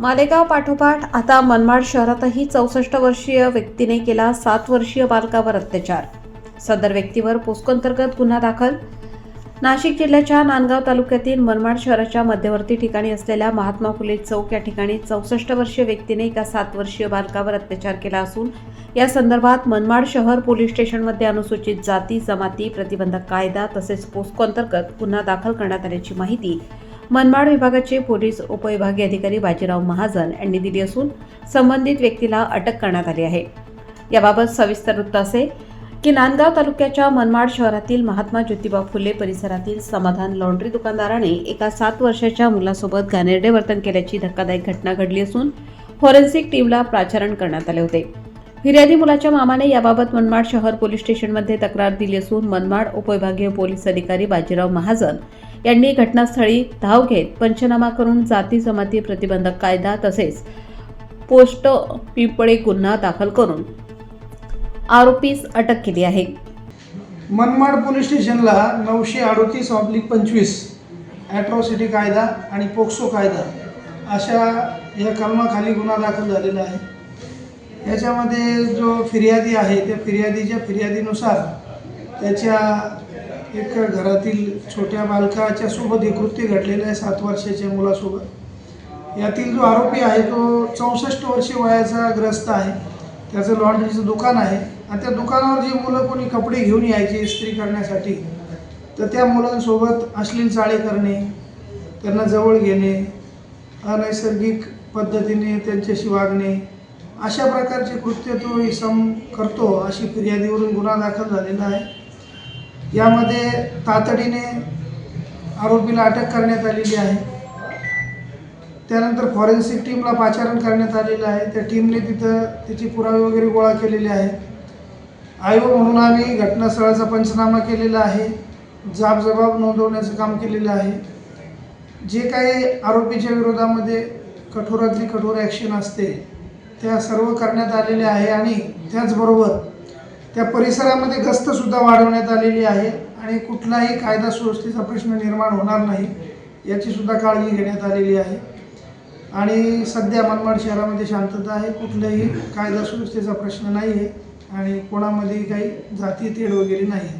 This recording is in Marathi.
मालेगाव पाठोपाठ आता मनमाड शहरातही चौसष्ट वर्षीय व्यक्तीने केला सात वर्षीय बालकावर अत्याचार. सदर व्यक्तीवर पोस्को अंतर्गत गुन्हा दाखल. नाशिक जिल्ह्याच्या नांदगाव तालुक्यातील मनमाड शहराच्या मध्यवर्ती ठिकाणी असलेल्या महात्मा फुले चौक या ठिकाणी चौसष्ट वर्षीय व्यक्तीने एका सात वर्षीय बालकावर अत्याचार केला असून या संदर्भात मनमाड शहर पोलीस स्टेशनमध्ये अनुसूचित जाती जमाती प्रतिबंधक कायदा तसेच पोस्को अंतर्गत गुन्हा दाखल करण्यात आल्याची माहिती मनमाड विभागाचे पोलीस उपविभागीय अधिकारी बाजीराव महाजन यांनी दिली असून संबंधित व्यक्तीला अटक करण्यात आली आहे. याबाबत सविस्तर वृत्त असे की नांदगाव तालुक्याच्या मनमाड शहरातील महात्मा ज्योतिबा फुले परिसरातील समाधान लॉन्ड्री दुकानदाराने एका सात वर्षाच्या मुलासोबत घाणेरडे वर्तन केल्याची धक्कादायक घटना घडली असून फॉरेन्सिक टीमला प्राचारण करण्यात आले होते. फिर्यादी मुलाच्या मामाने याबाबत मनमाड शहर पोलीस स्टेशनमध्ये तक्रार दिली असून मनमाड उपविभागीय पोलीस अधिकारी बाजीराव महाजन यांनी घटनास्थळी धाव घेत पंचनामा करून जाती जमाती प्रतिबंधक कायदा तसेच पोस्ट पिंपळे गुन्हा दाखल करून आरोपीस अटक केली आहे. मनमाड पोलीस स्टेशनला नऊशे अडोतीस ऑब्लिक पंचवीस ॲट्रॉसिटी कायदा आणि पोक्सो कायदा अशा या कलमाखाली गुन्हा दाखल झालेला आहे. याच्यामध्ये जो फिर्यादी आहे त्या फिर्यादीच्या फिर्यादीनुसार त्याच्या एक घरातील छोट्या बालकाच्या सोबत हे कृत्य घडलेलं आहे सात वर्षाच्या मुलासोबत. यातील जो आरोपी आहे तो चौसष्ट वर्षे वयाचा ग्रस्त आहे. त्याचं लॉन्ड्रीचं दुकान आहे. आणि त्या दुकानावर जी मुलं कोणी कपडे घेऊन यायचे इस्त्री करण्यासाठी तर त्या मुलांसोबत अश्लील चाळे करणे त्यांना जवळ घेणे अनैसर्गिक पद्धतीने त्यांच्याशी वागणे अशा प्रकारचे कृत्य तो इसम करतो अशी फिर्यादीवरून गुन्हा दाखल झालेला आहे. यामध्ये तातडीने आरोपीला अटक करण्यात आलेली आहे. त्यानंतर फॉरेन्सिक टीमला पाचारण करण्यात आलेलं आहे. त्या टीमने तिथं त्याचे पुरावे वगैरे गोळा केलेले आहेत. आयोग म्हणून आम्ही घटनास्थळाचा पंचनामा केलेला आहे. जाबजबाब नोंदवण्याचं काम केलेलं आहे. जे काही आरोपीच्या विरोधामध्ये कठोरातली कठोर ॲक्शन असते त्या सर्व करण्यात आलेले आहे आणि त्याचबरोबर त्या परिसरामध्ये गस्तसुद्धा वाढवण्यात आलेली आहे आणि कुठलाही कायदा सुव्यवस्थेचा प्रश्न निर्माण होणार नाही याचीसुद्धा काळजी घेण्यात आलेली आहे. आणि सध्या मनमाड शहरामध्ये शांतता आहे कुठलाही कायदा सुव्यवस्थेचा प्रश्न नाही आहे आणि कोणामध्येही काही जाती तेढ वगैरे नाही आहे